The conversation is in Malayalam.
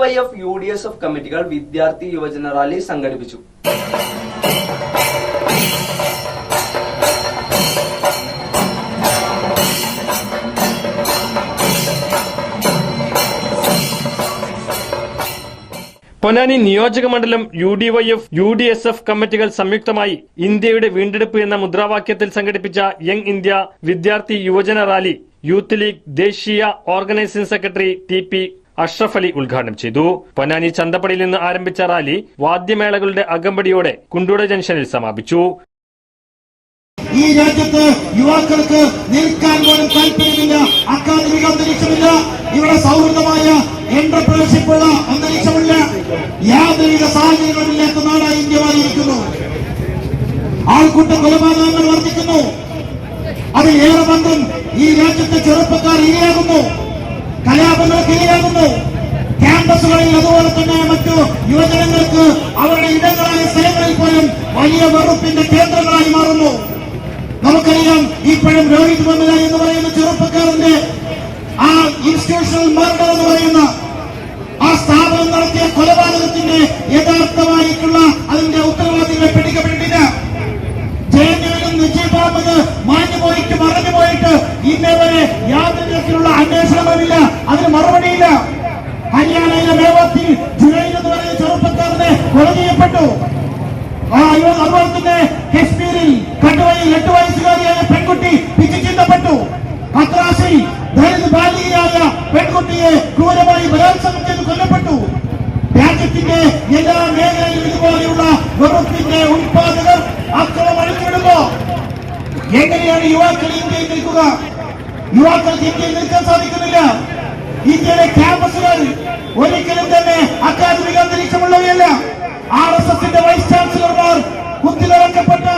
Y F U D S F കമ്മിറ്റികൾ വിദ്യാർത്ഥി യുവജന റാലി സംഘടിപ്പിച്ചു. പൊന്നാനി നിയോജക മണ്ഡലം U D Y F U D S F കമ്മിറ്റികൾ സംയുക്തമായി ഇന്ത്യയുടെ വീണ്ടെടുപ്പ് എന്ന മുദ്രാവാക്യത്തിൽ സംഘടിപ്പിച്ച യങ് ഇന്ത്യ വിദ്യാർത്ഥി യുവജന റാലി യൂത്ത് ലീഗ് ദേശീയ organising secretary T P Ashraf Ali ഉദ്ഘാടനം ചെയ്തു. പൊന്നാനി ചന്തപ്പടിയിൽ നിന്ന് ആരംഭിച്ച റാലി വാദ്യമേളകളുടെ അകമ്പടിയോടെ കുണ്ടൂട ജംഗ്ഷനിൽ സമാപിച്ചു. ഈ രാജ്യത്ത് യുവാക്കൾക്ക് നിൽക്കാൻ പോലും താല്പര്യമില്ല അക്കാദമിക അന്തരീക്ഷമില്ല ഇവിടെ സൗഹൃദമായ എന്റർപ്രണർഷിപ്പ് ഉള്ള അന്തരീക്ഷമില്ല. യാതൊരുവിധ സാഹചര്യങ്ങളില്ലാത്ത നാടായി ഇന്ത്യ മാറിയിരിക്കുന്നു. ആൾക്കൂട്ട കൊലപാതകങ്ങൾ വർദ്ധിക്കുന്നു. അതിൽ ഏറെ ഈ രാജ്യത്തെ ചെറുപ്പക്കാർ ഇരയാകുന്നു. കലാപങ്ങൾക്ക് ഇരയാകുന്നു. ക്യാമ്പസുകളിൽ അതുപോലെ തന്നെ മറ്റു യുവജനങ്ങൾക്ക് അവരുടെ ഇടങ്ങളായ സ്ഥലങ്ങളിൽ പോലും വലിയ വെറുപ്പിന്റെ കേന്ദ്രങ്ങളായി മാറുന്നു. നമുക്കറിയാം ഇപ്പോഴും രോഹിത് വെമുല എന്ന് പറയുന്ന ചെറുപ്പക്കാരന്റെ ആ ഇൻസ്റ്റിറ്റ്യൂഷണൽ മർഡർ എന്ന് പറയുന്ന ആ സ്ഥാപനം നടത്തിയ കൊലപാതകത്തിന്റെ യഥാർത്ഥമായിട്ടുള്ള അതിന്റെ ഉത്തരവാദികളെ പിടിക്കപ്പെട്ടിട്ടില്ല. ജയന്തിലും നജീബ് അഹമ്മദ് മാഞ്ഞു പോയിട്ട് മറഞ്ഞു പോയിട്ട് ഇന്നേ വരെ യാതൊരു തരത്തിലുള്ള അന്വേഷണവുമില്ല. അതിന് മറുപടിയില്ല. ഹരിയാനയിലെ മേവാത്തിൽ ജുലൈ എന്ന് പറയുന്ന ചെറുപ്പക്കാരനെ കൊല ചെയ്യപ്പെട്ടു അതുപോലെ തന്നെ കശ്മീരിൽ കട്ടുവയിൽ എട്ട് വയസ്സുകാരിയായ പെൺകുട്ടി പിച്ചു ചിന്തപ്പെട്ടു. മദ്രാസിൽ ദളിത് ബാലികയായ പെൺകുട്ടിയെ ക്രൂരമായി ബലാത്സംഗം ചെയ്ത് കൊല്ലപ്പെട്ടു. രാജ്യത്തിന്റെ എല്ലാ മേഖലയിലും ഇതുപോലെയുള്ള വെറുപ്പിന്റെ ഉത്പാദകർ അക്രമം അഴിച്ചുവിടുമ്പോ എങ്ങനെയാണ് യുവാക്കൾ ഇന്ത്യയിൽ നിൽക്കുക? യുവാക്കൾക്ക് ഇന്ത്യയിൽ നിൽക്കാൻ സാധിക്കുന്നില്ല. ഇന്ത്യയിലെ ക്യാമ്പസുകൾ ഒരിക്കലും തന്നെ അക്കാദമിക അന്തരീക്ഷമുള്ളവയല്ല. ആർ എസ് എസിന്റെ വൈസ് ചാൻസലർമാർ കുത്തിനിറക്കപ്പെട്ട